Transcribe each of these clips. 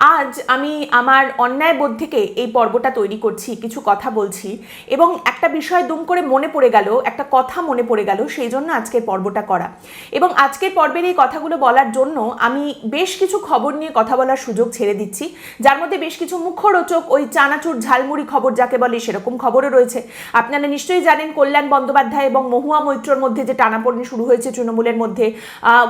আজ আমি আমার অন্যায় বোধ থেকে এই পর্বটা তৈরি করছি, কিছু কথা বলছি এবং একটা বিষয় দুম করে মনে পড়ে গেল, একটা কথা মনে পড়ে গেল সেই জন্য আজকের পর্বটা করা। এবং আজকের পর্বের এই কথাগুলো বলার জন্য আমি বেশ কিছু খবর নিয়ে কথা বলার সুযোগ ছেড়ে দিচ্ছি। যার মধ্যে বেশ কিছু মুখ্যরোচক ওই চানাচুর ঝালমুড়ি খবর যাকে বলে সেরকম খবরও রয়েছে। আপনারা নিশ্চয়ই জানেন কল্যাণ বন্দ্যোপাধ্যায় এবং মহুয়া মৈত্রর মধ্যে যে টানাপড়নি শুরু হয়েছে তৃণমূলের মধ্যে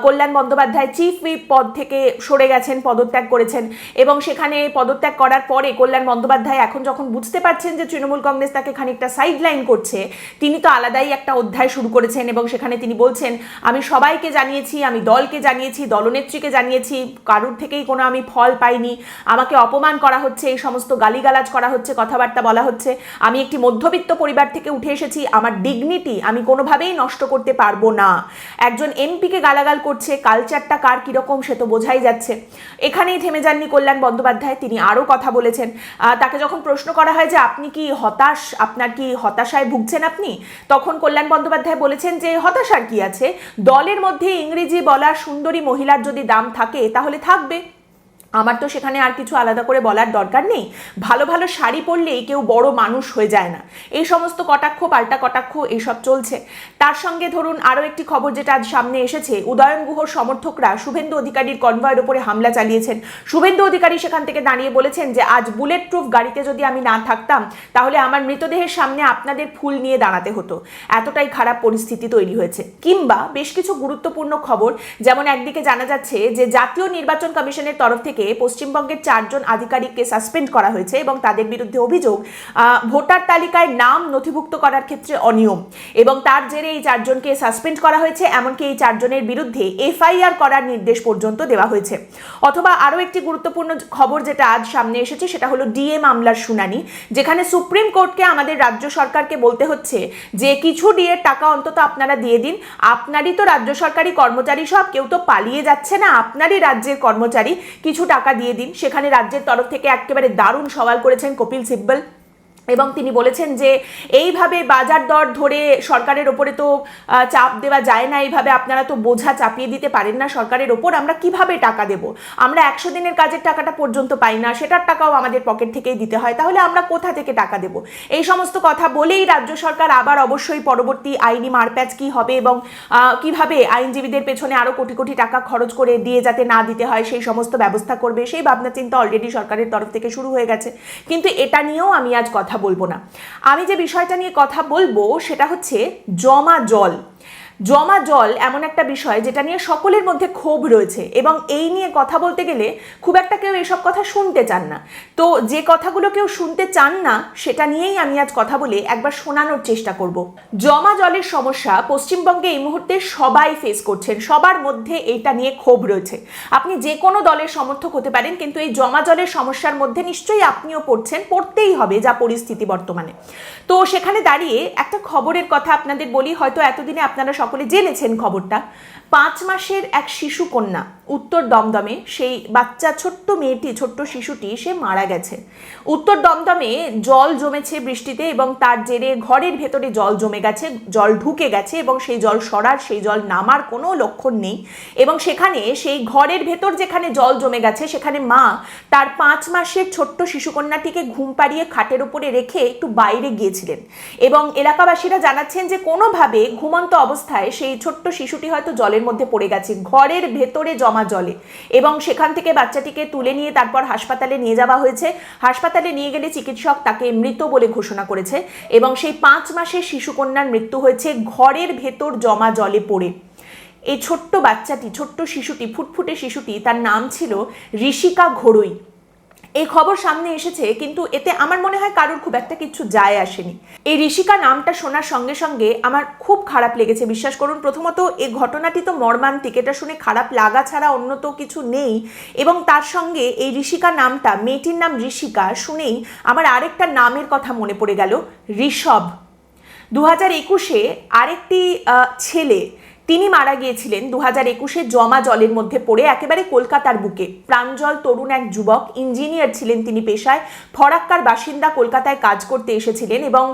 কল্যাণ বন্দ্যোপাধ্যায় চিফ হুইপ পদ থেকে সরে গেছেন, পদত্যাগ করেছেন। এবং সেখানে পদত্যাগ করার পরে কল্যাণ বন্দ্যোপাধ্যায় এখন যখন বুঝতে পারছেন যে তৃণমূল কংগ্রেস তাকে খানিকটা সাইড লাইন করছে, তিনি তো আলাদাই একটা অধ্যায় শুরু করেছেন এবং সেখানে তিনি বলছেন, আমি সবাইকে জানিয়েছি, আমি দলকে জানিয়েছি, দলনেত্রীকে জানিয়েছি, কারুর থেকেই কোনো আমি ফল পাইনি, আমাকে অপমান করা হচ্ছে, এই সমস্ত গালিগালাজ করা হচ্ছে, কথাবার্তা বলা হচ্ছে, আমি একটি মধ্যবিত্ত পরিবার থেকে উঠে এসেছি, আমার ডিগনিটি আমি কোনোভাবেই নষ্ট করতে পারব না। একজন এমপিকে গালাগাল করছে কালচারটা কার কীরকম সে তো বোঝাই যাচ্ছে। এখানেই থেমে যাননি কল্যাণ বন্দ্যোপাধ্যায় তিনি আরও কথা বলেছেন। তাকে যখন প্রশ্ন করা হয় যে আপনি কি হতাশ, আপনার কি হতাশায় ভুগছেন আপনি? তখন কল্যাণ বন্দ্যোপাধ্যায় বলেছেন যে হতাশার কি আছে? দলের মধ্যে ইংরেজি বলা সুন্দরী মহিলার যদি দাম থাকে তাহলে থাকবে। আমার তো সেখানে আর কিছু আলাদা করে বলার দরকার নেই। ভালো ভালো শাড়ি পরলেই কেউ বড় মানুষ হয়ে যায় না। এই সমস্ত কটাক্ষ, পাল্টা কটাক্ষ, এইসব চলছে। তার সঙ্গে ধরুন আরও একটি খবর যেটা আজ সামনে এসেছে। উদয়ন গুহর সমর্থকরা শুভেন্দু অধিকারীর কনভয়ের উপরে হামলা চালিয়েছেন। শুভেন্দু অধিকারী সেখান থেকে দাঁড়িয়ে বলেছেন যে, আজ বুলেট প্রুফ গাড়িতে যদি আমি না থাকতাম, তাহলে আমার মৃতদেহের সামনে আপনাদের ফুল নিয়ে দাঁড়াতে হতো। এতটাই খারাপ পরিস্থিতি তৈরি হয়েছে। কিংবা বেশ কিছু গুরুত্বপূর্ণ খবর, যেমন একদিকে জানা যাচ্ছে যে, জাতীয় নির্বাচন কমিশনের তরফ থেকে পশ্চিমবঙ্গের চারজন আধিকারিককে সাসপেন্ড করা হয়েছে এবং তাদের বিরুদ্ধে অভিযোগ ভোটার তালিকায় নাম নথিভুক্ত করার ক্ষেত্রে অনিয়ম এবং তার জেরে এই চারজনকে সাসপেন্ড করা হয়েছে, এমনকি এই চারজনের বিরুদ্ধে এফআইআর করার নির্দেশ পর্যন্ত দেওয়া হয়েছে। অথবা আরও একটি গুরুত্বপূর্ণ খবর যেটা আজ সামনে এসেছে, সেটা হলো ডিএ মামলার শুনানি, যেখানে সুপ্রিম কোর্টকে আমাদের রাজ্য সরকারকে বলতে হচ্ছে যে, কিছু ডিএর টাকা অন্তত আপনারা দিয়ে দিন, আপনারই তো রাজ্য সরকারি কর্মচারী সব, কেউ তো পালিয়ে যাচ্ছে না, আপনারই রাজ্যের কর্মচারী কিছু টাকা দিয়ে দিন। সেখানে রাজ্যের তরফ থেকে একেবারে দারুণ সওয়াল করেছেন কপিল সিব্বল। এবং তিনি বলেছেন যে এইভাবে বাজার দর ধরে সরকারের ওপরে তো চাপ দেওয়া যায় না, এইভাবে আপনারা তো বোঝা চাপিয়ে দিতে পারেন না সরকারের ওপর, আমরা কীভাবে টাকা দেব? আমরা একশো দিনের কাজের টাকাটা পর্যন্ত পাই না, সেটার টাকাও আমাদের পকেট থেকেই দিতে হয়, তাহলে আমরা কোথা থেকে টাকা দেব? এই সমস্ত কথা বলেই রাজ্য সরকার আবার অবশ্যই পরবর্তী আইনি মারপ্যাচ কি হবে এবং কীভাবে আইনজীবীদের পেছনে আরও কোটি কোটি টাকা খরচ করে দিয়ে যাতে না দিতে হয়, সেই সমস্ত ব্যবস্থা করবে, সেই ভাবনা চিন্তা অলরেডি সরকারের তরফ থেকে শুরু হয়ে গেছে। কিন্তু এটা নিয়েও আমি আজ কথা বলব না। আমি যে বিষয়টা নিয়ে কথা বলব সেটা হচ্ছে জমা জল। জমা জল এমন একটা বিষয় যেটা নিয়ে সকলের মধ্যে ক্ষোভ রয়েছে এবং এই নিয়ে কথা বলতে গেলে খুব একটা কেউ এসব কথা শুনতে চান না। তো যে কথাগুলো কেউ শুনতে চান না, সেটা নিয়েই আমি আজ কথা বলে একবার শোনানোর চেষ্টা করব। জমা জলের সমস্যা পশ্চিমবঙ্গে এই মুহূর্তে সবাই ফেস করছেন, সবার মধ্যে এইটা নিয়ে ক্ষোভ রয়েছে। আপনি যে কোনো দলের সমর্থক হতে পারেন, কিন্তু এই জমা জলের সমস্যার মধ্যে নিশ্চয়ই আপনিও পড়ছেন, পড়তেই হবে যা পরিস্থিতি বর্তমানে। তো সেখানে দাঁড়িয়ে একটা খবরের কথা আপনাদের বলি, হয়তো এতদিনে আপনারা সকলে জেনেছেন খবরটা। পাঁচ মাসের এক শিশু কন্যা। উত্তর দমদমে সেই বাচ্চা, ছোট্ট মেয়েটি, ছোট্ট শিশুটি সে মারা গেছে। উত্তর দমদমে জল জমেছে বৃষ্টিতে এবং তার জেরে ঘরের ভেতরে জল জমে গেছে, জল ঢুকে গেছে এবং সেই জল সরার, সেই জল নামার কোনো লক্ষণ নেই এবং সেখানে সেই ঘরের ভেতর যেখানে জল জমে গেছে, সেখানে মা তার পাঁচ মাসের ছোট্ট শিশুকন্যাটিকে ঘুম পাড়িয়ে খাটের উপরে রেখে একটু বাইরে গিয়েছিলেন এবং এলাকাবাসীরা জানাচ্ছেন যে কোনোভাবে ঘুমন্ত অবস্থায় সেই ছোট্ট শিশুটি হয়তো জলের মধ্যে পড়ে গেছে। ঘরের ভেতরে জমা জলে। এবং সেখান থেকে বাচ্চাটিকে তুলে নিয়ে তারপর হাসপাতালে নিয়ে যাওয়া হয়েছে। হাসপাতালে নিয়ে গেলে চিকিৎসক তাকে মৃত বলে ঘোষণা করেছে এবং সেই পাঁচ মাসের শিশুকন্যার মৃত্যু হয়েছে ঘরের ভেতর জমা জলে পড়ে। এই ছোট্ট বাচ্চাটি, ছোট্ট শিশুটি, ফুটফুটে শিশুটি, তার নাম ছিল ঋষিকা ঘোড়ই এই খবর সামনে এসেছে, কিন্তু এতে আমার মনে হয় কারোর খুব একটা কিছু যায় আসেনি। এই ঋষিকা নামটা শোনার সঙ্গে সঙ্গে আমার খুব খারাপ লেগেছে, বিশ্বাস করুন। প্রথমত এই ঘটনাটি তো মর্মান্তিক, এটা শুনে খারাপ লাগা ছাড়া অন্য তো কিছু নেই। এবং তার সঙ্গে এই ঋষিকা নামটা, মেয়েটির নাম ঋষিকা, শুনেই আমার আরেকটা নামের কথা মনে পড়ে গেল, ঋষভ। দু হাজার একুশে আরেকটি ছেলে তিনি মারা গিয়েছিলেন দু হাজার একুশে জমা জলের মধ্যে পড়ে একেবারে কলকাতার বুকে। প্রাঞ্জল তরুণ এক যুবক, ইঞ্জিনিয়ার ছিলেন তিনি পেশায়, ফরাক্কার বাসিন্দা কলকাতায় কাজ করতে এসেছিলেন এবং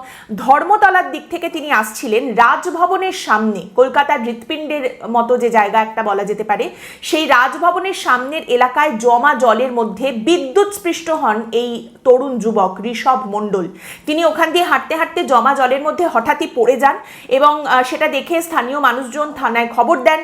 ধর্মতলার দিক থেকে তিনি আসছিলেন রাজভবনের সামনে। কলকাতার হৃৎপিণ্ডের মতো যে জায়গা একটা বলা যেতে পারে, সেই রাজভবনের সামনের এলাকায় জমা জলের মধ্যে বিদ্যুৎ স্পৃষ্ট হন এই তরুণ যুবক ঋষভ মণ্ডল। তিনি ওখান দিয়ে হাঁটতে হাঁটতে জমা জলের মধ্যে হঠাৎই পড়ে যান এবং সেটা দেখে স্থানীয় মানুষজন থানায় খবর দেন।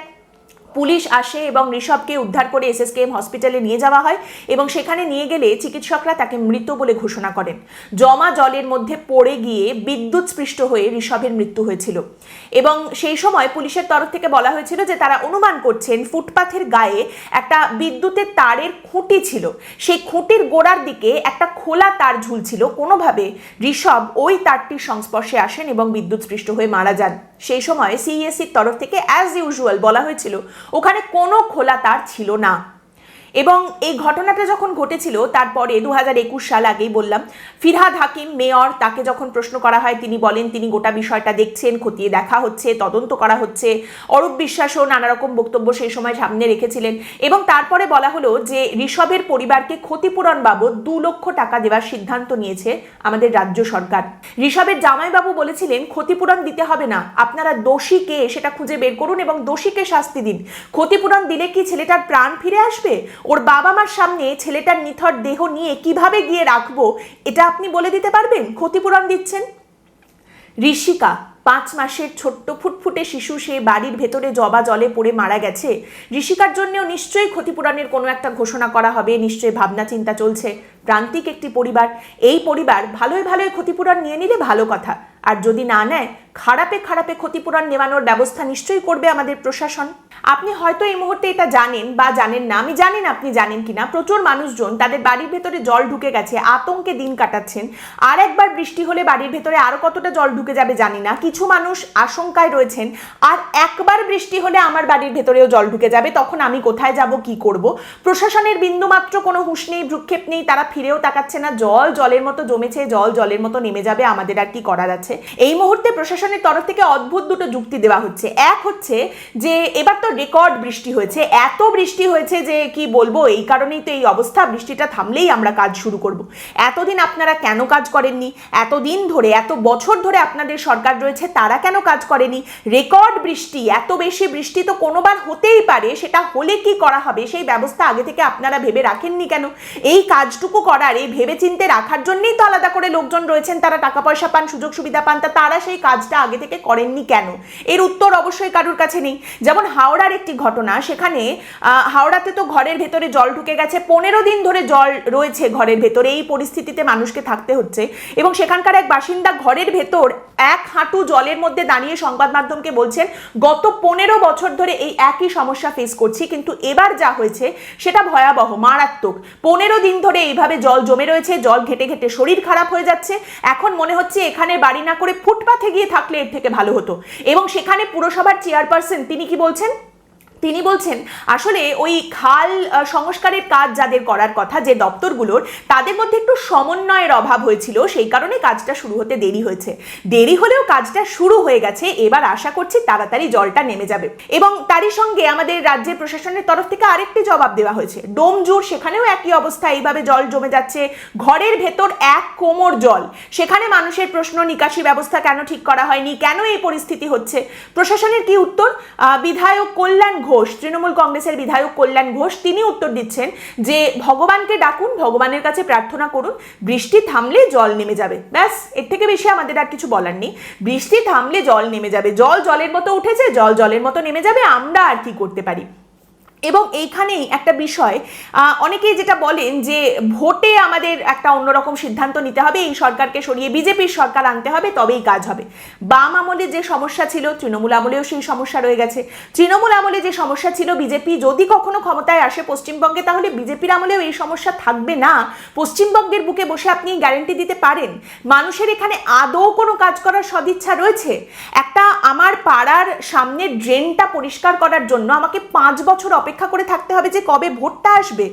পুলিশ আসে এবং ঋষভকে উদ্ধার করে এসএসকেএম হসপিটালে নিয়ে যাওয়া হয় এবং সেখানে নিয়ে গেলে চিকিৎসকরা তাকে মৃত বলে ঘোষণা করেন। জমা জলের মধ্যে পড়ে গিয়ে বিদ্যুৎ স্পৃষ্ট হয়ে ঋষভের মৃত্যু হয়েছিল। এবং সেই সময় পুলিশের তরফ থেকে বলা হয়েছিল যে তারা অনুমান করছেন ফুটপাথের গায়ে একটা বিদ্যুতের তারের খুঁটি ছিল। সেই খুঁটির গোড়ার দিকে একটা খোলা তার ঝুলছিল। কোনোভাবে ঋষভ ওই তারটির সংস্পর্শে আসেন এবং বিদ্যুৎ স্পৃষ্ট হয়ে মারা যান। সেই সময় সিইএসসির তরফ থেকে অ্যাজ ইউজুয়াল বলা হয়েছিল, ওখানে কোনো খোলা তার ছিল না। এবং এই ঘটনাটা যখন ঘটেছিল, তারপরে দু হাজার একুশ সাল আগেই বললাম, ফিরহাদ হাকিম, মেয়র, তাকে যখন প্রশ্ন করা হয়, তিনি বলেন, তিনি গোটা বিষয়টা দেখছেন, খতিয়ে দেখা হচ্ছে, তদন্ত করা হচ্ছে। অরূপ বিশ্বাসও নানা রকম বক্তব্য সেই সময় সামনে রেখেছিলেন এবং তারপরে বলা হলো যে, ঋষভের পরিবারকে ক্ষতিপূরণ বাবদ দু লক্ষ টাকা দেওয়ার সিদ্ধান্ত নিয়েছে আমাদের রাজ্য সরকার। ঋষভের জামাইবাবু বলেছিলেন, ক্ষতিপূরণ দিতে হবে না, আপনারা দোষী কে সেটা খুঁজে বের করুন এবং দোষীকে শাস্তি দিন। ক্ষতিপূরণ দিলে কি ছেলেটার প্রাণ ফিরে আসবে? ওর বাবা মার সামনে ছেলেটার নিথর দেহ নিয়ে কীভাবে গিয়ে রাখব, এটা আপনি বলে দিতে পারবেন? ক্ষতিপূরণ দিচ্ছেন? ঋষিকা, পাঁচ মাসের ছোট্ট ফুটফুটে শিশু, সে বাড়ির ভেতরে জবা জলে পড়ে মারা গেছে। ঋষিকার জন্যও নিশ্চয়ই ক্ষতিপূরণের কোনো একটা ঘোষণা করা হবে, নিশ্চয়ই ভাবনা চিন্তা চলছে। প্রান্তিক একটি পরিবার, এই পরিবার ভালোই ভালোই ক্ষতিপূরণ নিয়ে নিলে ভালো কথা। আর যদি না নেয়, খারাপে খারাপে ক্ষতিপূরণ নেওয়ানোর ব্যবস্থা নিশ্চয়ই করবে আমাদের প্রশাসন। আপনি হয়তো এই মুহূর্তে এটা জানেন বা জানেন না, আমি জানেন আপনি জানেন কিনা প্রচুর মানুষজন তাদের বাড়ির ভেতরে জল ঢুকে গেছে, আতঙ্কে দিন কাটাচ্ছেন। আর একবার বৃষ্টি হলে বাড়ির ভেতরে আরও কতটা জল ঢুকে যাবে জানি না, কিছু মানুষ আশঙ্কায় রয়েছেন, আর একবার বৃষ্টি হলে আমার বাড়ির ভেতরেও জল ঢুকে যাবে, তখন আমি কোথায় যাব, কি করব? প্রশাসনের বিন্দুমাত্র কোনো হুঁশ নেই, ভ্রুক্ষেপ নেই, তারা ফিরেও তাকাচ্ছে না, জল জলের মতো জমেছে, জল জলের মতো নেমে যাবে, আমাদের আর কি করার আছে এই মুহূর্তে প্রশাসনের তরফ থেকে অদ্ভুত দুটো যুক্তি দেওয়া হচ্ছে। এক হচ্ছে যে, এবার তো রেকর্ড বৃষ্টি হয়েছে। এত বৃষ্টি হয়েছে যে, কি বলব, এই কারণেই তো এই অবস্থা। বৃষ্টিটা থামলেই আমরা কাজ শুরু করব। এতদিন আপনারা কেন কাজ করেননি? এতদিন ধরে, এত বছর ধরে আপনাদের সরকার রয়েছে, তারা কেন কাজ করেনি? রেকর্ড বৃষ্টি, এত বেশি বৃষ্টি তো কোনোবার হতেই পারে, সেটা হলে কি করা হবে? সেই ব্যবস্থা আগে থেকে আপনারা ভেবে রাখেননি কেন? এই কাজটুকু করার, এই ভেবে চিন্তে রাখার জন্যই তো আলাদা করে লোকজন রয়েছেন, তারা টাকা পয়সা পান, সুযোগ সুবিধা পান, তা তারা সেই কাজটা আগে থেকে করেননি কেন? এর উত্তর অবশ্যই কারুর কাছে নেই। যেমন হাওড়ার একটি ঘটনা, সেখানে হাওড়াতে তো ঘরের ভেতরে জল ঢুকে গেছে, পনেরো দিন ধরে জল রয়েছে ঘরের ভেতরে, এই পরিস্থিতিতে মানুষকে থাকতে হচ্ছে। এবং সেখানকার এক বাসিন্দা ঘরের ভেতর এক হাঁটু জলের মধ্যে দাঁড়িয়ে সংবাদ মাধ্যমকে বলছেন, গত পনেরো বছর ধরে এই একই সমস্যা ফেস করছি, কিন্তু এবার যা হয়েছে সেটা ভয়াবহ, মারাত্মক। পনেরো দিন ধরে এইভাবে জল জমে রয়েছে, জল ঘেটে ঘেটে শরীর খারাপ হয়ে যাচ্ছে। এখন মনে হচ্ছে এখানে বাড়ি না করে ফুটপাথে গিয়ে থাকলে এর থেকে ভালো হতো। এবং সেখানে পুরসভার চেয়ারপারসন তিনি কি বলছেন? তিনি বলছেন, আসলে ওই খাল সংস্কারের কাজ যাদের করার কথা, যে দপ্তরগুলোর, তাদের মধ্যে একটু সমন্বয়ের অভাব হয়েছিল, সেই কারণে কাজটা শুরু হতে দেরি হয়েছে। দেরি হলেও কাজটা শুরু হয়ে গেছে, এবার আশা করছি তাড়াতাড়ি জলটা নেমে যাবে। এবং তারই সঙ্গে আমাদের রাজ্যের প্রশাসনের তরফ থেকে আরেকটি জবাব দেওয়া হয়েছে। ডোমজুর সেখানেও একই অবস্থা, এইভাবে জল জমে যাচ্ছে। ঘরের ভেতর এক কোমর জল। সেখানে মানুষের প্রশ্ন, নিকাশি ব্যবস্থা কেন ঠিক করা হয়নি? কেন এই পরিস্থিতি হচ্ছে? প্রশাসনের কি উত্তর? বিধায়ক কল্যাণ ঘোষ, তৃণমূল কংগ্রেসের বিধায়ক কল্যাণ ঘোষ, তিনি উত্তর দিচ্ছেন যে ভগবানকে ডাকুন, ভগবানের কাছে প্রার্থনা করুন, বৃষ্টি থামলে জল নেমে যাবে। ব্যাস, এর থেকে বেশি আমাদের আর কিছু বলার নেই। বৃষ্টি থামলে জল নেমে যাবে, জল জলের মতো উঠেছে, জল জলের মতো নেমে যাবে, আমরা আর কি করতে পারি? এবং এইখানেই একটা বিষয় অনেকেই যেটা বলেন যে ভোটে আমাদের একটা অন্যরকম সিদ্ধান্ত নিতে হবে, এই সরকারকে সরিয়ে বিজেপির সরকার আনতে হবে, তবেই কাজ হবে। বাম আমলে যে সমস্যা ছিল, তৃণমূল আমলেও সেই সমস্যা রয়ে গেছে। তৃণমূল আমলে যে সমস্যা ছিল, বিজেপি যদি কখনো ক্ষমতায় আসে পশ্চিমবঙ্গে, তাহলে বিজেপির আমলেও এই সমস্যা থাকবে না। পশ্চিমবঙ্গের বুকে বসে আপনি গ্যারেন্টি দিতে পারেন। মানুষের এখানে আদৌ কোনো কাজ করার সদিচ্ছা রয়েছে? একটা আমার পাড়ার সামনের ড্রেনটা পরিষ্কার করার জন্য আমাকে পাঁচ বছর অপেক্ষা অপেক্ষা করে থাকতে হবে যে কবে ভোটটা আসবে।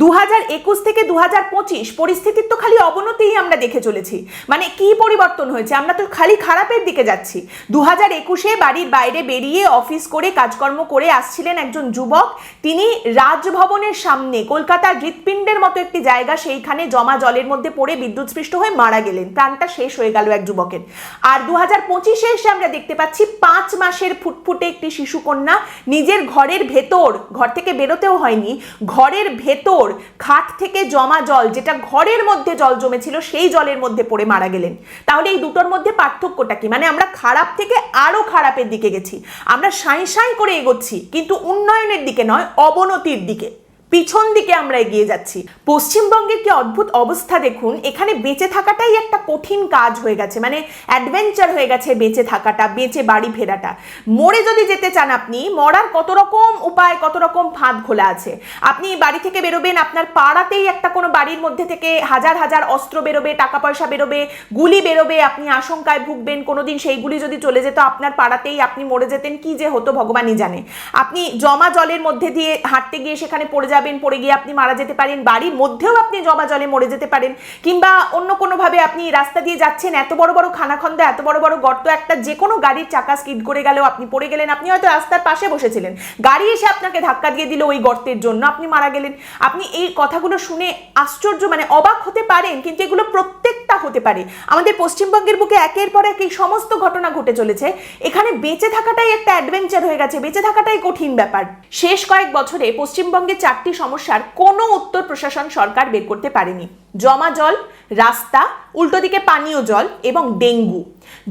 দু হাজার একুশ থেকে দু হাজার পঁচিশ পরিস্থিতির তো খালি অবনতিই আমরা দেখে চলেছি। মানে কি পরিবর্তন হয়েছে? আমরা তো খালি খারাপের দিকে যাচ্ছি। দু হাজার একুশে বাড়ির বাইরে বেরিয়ে অফিস করে কাজকর্ম করে আসছিলেন একজন যুবক। তিনি রাজভবনের সামনে কলকাতার হৃৎপিণ্ডের মতো একটি জায়গা, সেইখানে জমা জলের মধ্যে পড়ে বিদ্যুৎস্পৃষ্ট হয়ে মারা গেলেন। প্রাণটা শেষ হয়ে গেল এক যুবকের। আর দু হাজার পঁচিশে এসে আমরা দেখতে পাচ্ছি পাঁচ মাসের ফুটফুটে একটি শিশুকন্যা, নিজের ঘরের ভেতর ঘর থেকে বেরোতেও হয়নি। ঘরের ভেতর খাট থেকে জমা জল, যেটা ঘরের মধ্যে জল জমেছিল, সেই জলের মধ্যে পড়ে মারা গেলেন। তাহলে এই দুটোর মধ্যে পার্থক্যটা কি? মানে আমরা খারাপ থেকে আরও খারাপের দিকে গেছি। আমরা সাঁই সাঁই করে এগোচ্ছি, কিন্তু উন্নয়নের দিকে নয়, অবনতির দিকে। পিছন দিকে আমরা এগিয়ে যাচ্ছি। পশ্চিমবঙ্গের কি অদ্ভুত অবস্থা দেখুন, এখানে বেঁচে থাকাটাই একটা কঠিন কাজ হয়ে গেছে মানে অ্যাডভেঞ্চার হয়ে গেছে বেঁচে থাকাটা, বেঁচে বাড়ি ফেরাটা। মরে যদি যেতে চান আপনি, মরার কত রকম উপায়, কত রকম ফাঁদ খোলা আছে। আপনি বাড়ি থেকে বেরোবেন, আপনার পাড়াতেই একটা কোনো বাড়ির মধ্যে থেকে হাজার হাজার অস্ত্র বেরোবে টাকা পয়সা বেরোবে, গুলি বেরোবে, আপনি আশঙ্কায় ভুগবেন, কোনোদিন সেই গুলি যদি চলে যেত আপনার পাড়াতেই আপনি মরে যেতেন, কি যে হতো ভগবানই জানে। আপনি জমা জলের মধ্যে দিয়ে হাঁটতে গিয়ে সেখানে পড়ে যাবেন, পড়ে গিয়ে আপনি মারা যেতে পারেন, বাড়ির মধ্যেও আপনি জমা জলে মরে যেতে পারেন, কিংবা অন্য কোনোভাবে আপনি রাস্তা দিয়ে যাচ্ছেন, এত বড় বড় খানাখন্দ, এত বড় বড় গর্ত, একটা যে কোনো গাড়ির চাকা স্কিড করে গেলেও আপনি পড়ে গেলেন, আপনি হয়তো রাস্তার পাশে বসেছিলেন। গাড়ি এসে আপনাকে ধাক্কা দিয়ে দিল ওই গর্তের জন্য, আপনি মারা গেলেন। আপনি এই কথাগুলো শুনে আশ্চর্য মানে অবাক হতে পারেন, কিন্তু এগুলো প্রত্যেকটা হতে পারে। আমাদের পশ্চিমবঙ্গের বুকে একের পর এক এই সমস্ত ঘটনা ঘটে চলেছে। এখানে বেঁচে থাকাটাই একটা অ্যাডভেঞ্চার হয়ে গেছে, বেঁচে থাকাটাই কঠিন ব্যাপার। শেষ কয়েক বছরে পশ্চিমবঙ্গে চারটি সমস্যার কোনো উত্তর প্রশাসন সরকার বের করতে পারেনি। জমা জল, রাস্তা, উল্টো দিকে পানীয় জল এবং ডেঙ্গু।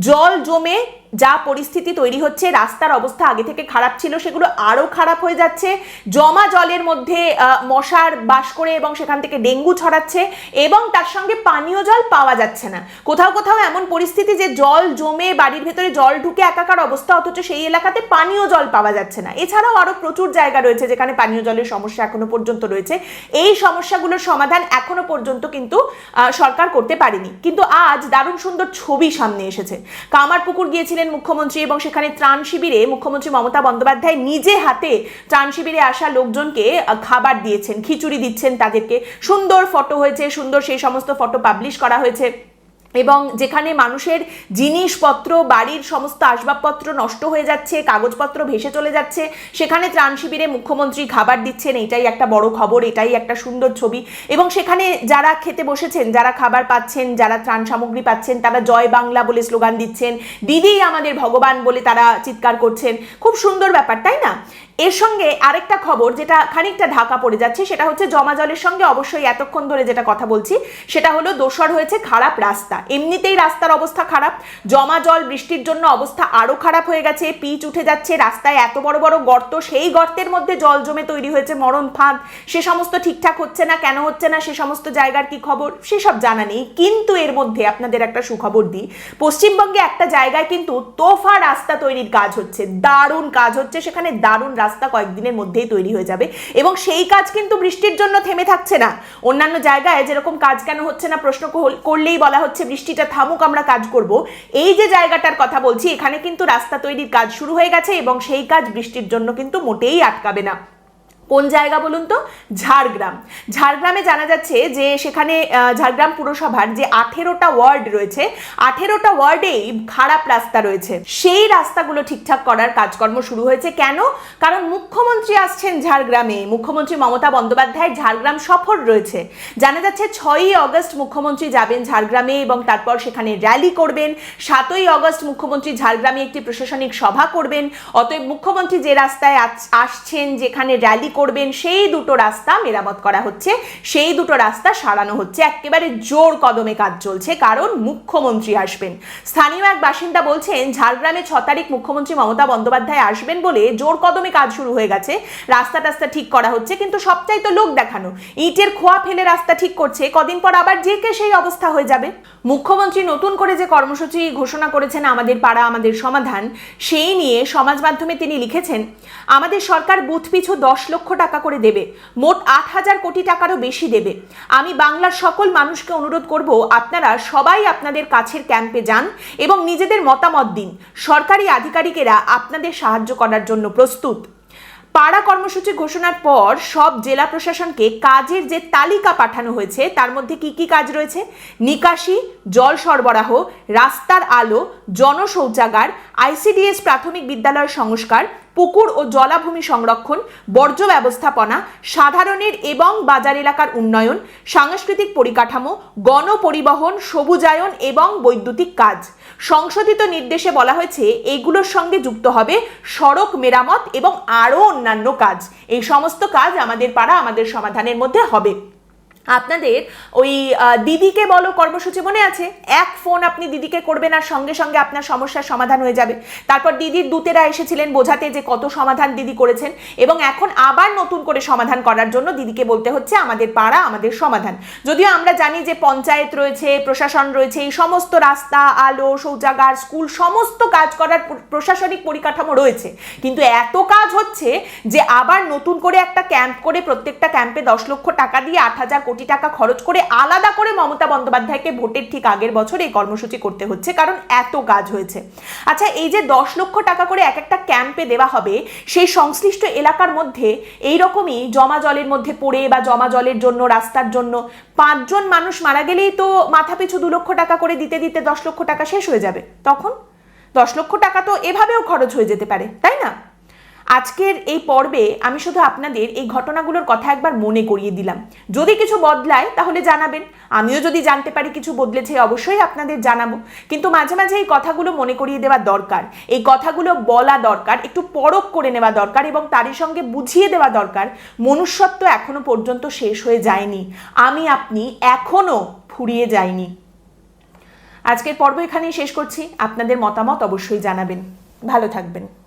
জল জমে যা পরিস্থিতি তৈরি হচ্ছে, রাস্তার অবস্থা আগে থেকে খারাপ ছিল, সেগুলো আরও খারাপ হয়ে যাচ্ছে। জমা জলের মধ্যে মশার বাস করে এবং সেখান থেকে ডেঙ্গু ছড়াচ্ছে এবং তার সঙ্গে পানীয় জল পাওয়া যাচ্ছে না। কোথাও কোথাও এমন পরিস্থিতি যে জল জমে বাড়ির ভেতরে জল ঢুকে একাকার অবস্থা, অথচ সেই এলাকাতে পানীয় জল পাওয়া যাচ্ছে না। এছাড়াও আরও প্রচুর জায়গা রয়েছে যেখানে পানীয় জলের সমস্যা এখনও পর্যন্ত রয়েছে। এই সমস্যাগুলোর সমাধান এখনও পর্যন্ত কিন্তু সরকার করতে পারেনি। কিন্তু আজ দারুণ সুন্দর ছবি সামনে এসেছে। কামারপুকুর গিয়েছিলেন মুখ্যমন্ত্রী এবং সেখানে ত্রাণ শিবিরে মুখ্যমন্ত্রী মমতা বন্দ্যোপাধ্যায় নিজে হাতে ত্রাণ শিবিরে আসা লোকজনকে খাবার দিয়েছেন, খিচুড়ি দিচ্ছেন তাদেরকে। সুন্দর ফটো হয়েছে, সুন্দর সেই সমস্ত ফটো পাবলিশ করা হয়েছে। এবং যেখানে মানুষের জিনিসপত্র, বাড়ির সমস্ত আসবাবপত্র নষ্ট হয়ে যাচ্ছে, কাগজপত্র ভেসে চলে যাচ্ছে, সেখানে ত্রাণ শিবিরে মুখ্যমন্ত্রী খাবার দিচ্ছেন, এটাই একটা বড় খবর, এটাই একটা সুন্দর ছবি। এবং সেখানে যারা খেতে বসেছেন, যারা খাবার পাচ্ছেন, যারা ত্রাণ সামগ্রী পাচ্ছেন, তারা জয় বাংলা বলে স্লোগান দিচ্ছেন। দিদি আমাদের ভগবান বলে তারা চিৎকার করছেন। খুব সুন্দর ব্যাপার, তাই না? এর সঙ্গে আরেকটা খবর যেটা খানিকটা ঢাকা পড়ে যাচ্ছে, সেটা হচ্ছে জমা জলের সঙ্গে অবশ্যই এতক্ষণ ধরে যেটা কথা বলছি, সেটা হলো দোসর হয়েছে খারাপ রাস্তা। এমনিতেই রাস্তার অবস্থা খারাপ, জমা জল বৃষ্টির জন্য অবস্থা আরও খারাপ হয়ে গেছে, পিচ উঠে যাচ্ছে, রাস্তায় এত বড় বড় গর্ত, সেই গর্তের মধ্যে জল জমে তৈরি হয়েছে, মরণ ফাঁদ। সে সমস্ত ঠিকঠাক হচ্ছে না, কেন হচ্ছে না, সে সমস্ত জায়গার কি খবর, সেসব জানা নেই। কিন্তু এর মধ্যে আপনাদের একটা সুখবর দিই, পশ্চিমবঙ্গে একটা জায়গায় কিন্তু তোফা রাস্তা তৈরির কাজ হচ্ছে, দারুণ কাজ হচ্ছে, সেখানে দারুণ রাস্তা কয়েকদিনের মধ্যেই তৈরি হয়ে যাবে। এবং সেই কাজ কিন্তু বৃষ্টির জন্য থেমে থাকছে না। অন্যান্য জায়গায় যেরকম কাজ কেন হচ্ছে না প্রশ্ন করলেই বলা হচ্ছে বৃষ্টিটা থামুক, আমরা কাজ করব। এই যে জায়গাটার কথা বলছি, এখানে কিন্তু রাস্তা তৈরির কাজ শুরু হয়ে গেছে এবং সেই কাজ বৃষ্টির জন্য কিন্তু মোটেই আটকাবে না। কোন জায়গা বলুন তো? ঝাড়গ্রাম। ঝাড়গ্রামে জানা যাচ্ছে যে সেখানে ঝাড়গ্রাম পুরসভার যে আঠেরোটা ওয়ার্ড রয়েছে, আঠেরোটা ওয়ার্ডেই খারাপ রাস্তা রয়েছে। সেই রাস্তাগুলো ঠিকঠাক করার কাজকর্ম শুরু হয়েছে কেন? কারণ মুখ্যমন্ত্রী আসছেন ঝাড়গ্রামে। মুখ্যমন্ত্রী মমতা বন্দ্যোপাধ্যায় ঝাড়গ্রাম সফর রয়েছে। জানা যাচ্ছে ছয়ই অগস্ট মুখ্যমন্ত্রী যাবেন ঝাড়গ্রামে এবং তারপর সেখানে র্যালি করবেন। সাতই অগস্ট মুখ্যমন্ত্রী ঝাড়গ্রামে একটি প্রশাসনিক সভা করবেন। অতএব মুখ্যমন্ত্রী যে রাস্তায় আস- আসছেন, যেখানে র্যালি করবেন, সেই দুটো রাস্তা মেরামত করা হচ্ছে। সেই দুটো রাস্তা সারানো হচ্ছে। একেবারে জোর কদমে কাজ চলছে, কারণ মুখ্যমন্ত্রী আসবেন। স্থানীয় এক বাসিন্দা বলছেন, ঝাড়গ্রামে ছ তারিখ মুখ্যমন্ত্রী মমতা বন্দ্যোপাধ্যায় আসবেন বলে জোর কদমে কাজ শুরু হয়ে গেছে। রাস্তা টাস্তা ঠিক করা হচ্ছে, কিন্তু সবটাই তো লোক দেখানো। ইটের খোয়া ফেলে রাস্তা ঠিক করছে, কদিন পর আবার যে কে সেই অবস্থা হয়ে যাবে। মুখ্যমন্ত্রী নতুন করে যে কর্মসূচি ঘোষণা করেছেন, আমাদের পাড়া, আমাদের সমাধান, সেই নিয়ে সমাজ মাধ্যমে তিনি লিখেছেন, আমাদের সরকার বুথ পিছু দশ লক্ষ টাকা করে দেবে। মোট আট হাজার কোটি টাকারও বেশি দেবে। আমি বাংলার সকল মানুষকে অনুরোধ করব, আপনারা সবাই আপনাদের কাছের ক্যাম্পে যান এবং নিজেদের মতামত দিন। সরকারি আধিকারিকেরা আপনাদের সাহায্য করার জন্য প্রস্তুত। পাড়া কর্মসূচি ঘোষণার পর সব জেলা প্রশাসনকে কাজের যে তালিকা পাঠানো হয়েছে, তার মধ্যে কি কি কাজ রয়েছে? নিকাশি, জল সরবরাহ, রাস্তার আলো, জনশৌচাগার, আইসিডিএস প্রাথমিক বিদ্যালয় সংস্কার পুকুর ও জলাভূমি সংরক্ষণ, বর্জ্য ব্যবস্থাপনা, সাধারণের এবং বাজার এলাকার উন্নয়ন, সাংস্কৃতিক পরিকাঠামো, গণপরিবহন, সবুজায়ন এবং বৈদ্যুতিক কাজ। সংশোধিত নির্দেশে বলা হয়েছে, এগুলোর সঙ্গে যুক্ত হবে সড়ক মেরামত এবং আরও অন্যান্য কাজ। এই সমস্ত কাজ আমাদের পাড়া, আমাদের সমাধানের মধ্যে হবে। আপনাদের ওই দিদিকে বলো কর্মসূচি মনে আছে? এক ফোন আপনি দিদিকে করবেন আর সঙ্গে সঙ্গে আপনার সমস্যার সমাধান হয়ে যাবে। তারপর দিদির দূতেরা এসেছিলেন বোঝাতে যে কত সমাধান দিদি করেছেন এবং এখন আবার নতুন করে সমাধান করার জন্য দিদিকে বলতে হচ্ছে আমাদের পাড়া, আমাদের সমাধান। যদিও আমরা জানি যে পঞ্চায়েত রয়েছে, প্রশাসন রয়েছে, এই সমস্ত রাস্তা, আলো, শৌচাগার, স্কুল সমস্ত কাজ করার প্রশাসনিক পরিকাঠামো রয়েছে। কিন্তু এত কাজ হচ্ছে যে আবার নতুন করে একটা ক্যাম্প করে প্রত্যেকটা ক্যাম্পে দশ লক্ষ টাকা দিয়ে আট হাজার টাকা খরচ করে আলাদা করে মমতা বন্দ্যোপাধ্যায়কে ভোটের ঠিক আগের বছর এই কর্মসূচি করতে হচ্ছে, কারণ এত কাজ হয়েছে। আচ্ছা এই যে দশ লক্ষ টাকা করে এক একটা ক্যাম্পে দেওয়া হবে, সেই সংশ্লিষ্ট এলাকার মধ্যে এই রকমই জমা জলের মধ্যে পড়ে বা জমা জলের জন্য, রাস্তার জন্য পাঁচজন মানুষ মারা গেলেই তো মাথা পিছু দু লক্ষ টাকা করে দিতে দিতে দশ লক্ষ টাকা শেষ হয়ে যাবে। তখন দশ লক্ষ টাকা তো এভাবেও খরচ হয়ে যেতে পারে, তাই না? আজকের এই পর্বে আমি শুধু আপনাদের এই ঘটনাগুলোর কথা একবার মনে করিয়ে দিলাম। যদি কিছু বদলায়, তাহলে জানাবেন। আমিও যদি জানতে পারি কিছু বদলেছে, অবশ্যই আপনাদের জানাব। কিন্তু মাঝে মাঝে এই কথাগুলো মনে করিয়ে দেওয়া দরকার। এই কথাগুলো বলা দরকার, একটু পরখ করে নেওয়া দরকার এবং তারই সঙ্গে বুঝিয়ে দেওয়া দরকার। মনুষ্যত্ব এখনও পর্যন্ত শেষ হয়ে যায়নি। আমি, আপনি এখনও ফুরিয়ে যায়নি। আজকের পর্ব এখানেই শেষ করছি। আপনাদের মতামত অবশ্যই জানাবেন। ভালো থাকবেন।